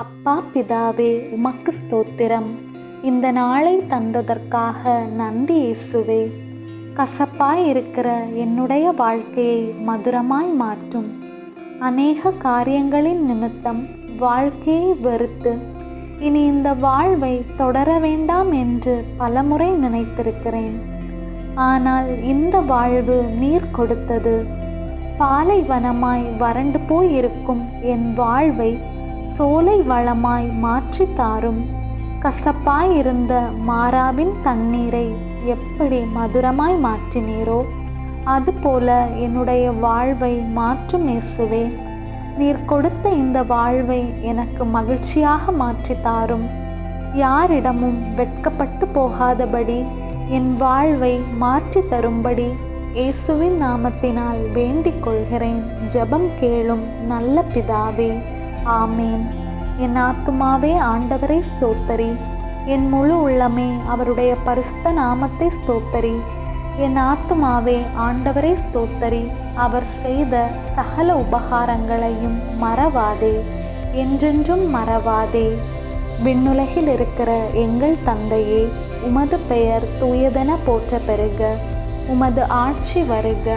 அப்பா பிதாவே உமக்கு ஸ்தோத்திரம். இந்த நாளை தந்ததற்காக நன்றி இயேசுவே. கசப்பாய் இருக்கிற என்னுடைய வாழ்க்கையை மதுரமாய் மாற்றும். அநேக காரியங்களின் நிமித்தம் வாழ்க்கையை வெறுத்து இனி இந்த வாழ்வை தொடர வேண்டாம் என்று பலமுறை நினைத்திருக்கிறேன். ஆனால் இந்த வாழ்வு நீர் கொடுத்தது. பாலைவனமாய் வறண்டு போய் இருக்கும் என் வாழ்வை சோலை வளமாய் மாற்றி தாரும். கசப்பாய் இருந்த மாறாவின் தண்ணீரை எப்படி மதுரமாய் மாற்றினீரோ அதுபோல என்னுடைய வாழ்வை மாற்றும் இயேசுவே. நீர் கொடுத்த இந்த வாழ்வை எனக்கு மகிழ்ச்சியாக மாற்றி தாரும். யாரிடமும் வெட்கப்பட்டு போகாதபடி என் வாழ்வை மாற்றி தரும்படி இயேசுவின் நாமத்தினால் வேண்டிக் கொள்கிறேன். ஜெபம் கேளும் நல்ல பிதாவே. ஆமேன். என் ஆத்துமாவே ஆண்டவரை ஸ்தோத்தரி. என் முழு உள்ளமே அவருடைய பரிசுத்த நாமத்தை ஸ்தோத்தரி. என் ஆத்துமாவே ஆண்டவரை ஸ்தோத்தரி. அவர் செய்த சகல உபகாரங்களையும் மறவாதே. என்றென்றும் மறவாதே. விண்ணுலகில் இருக்கிற எங்கள் தந்தையே உமது பெயர் தூயதென போற்ற பெறுக உமது ஆட்சி வருக.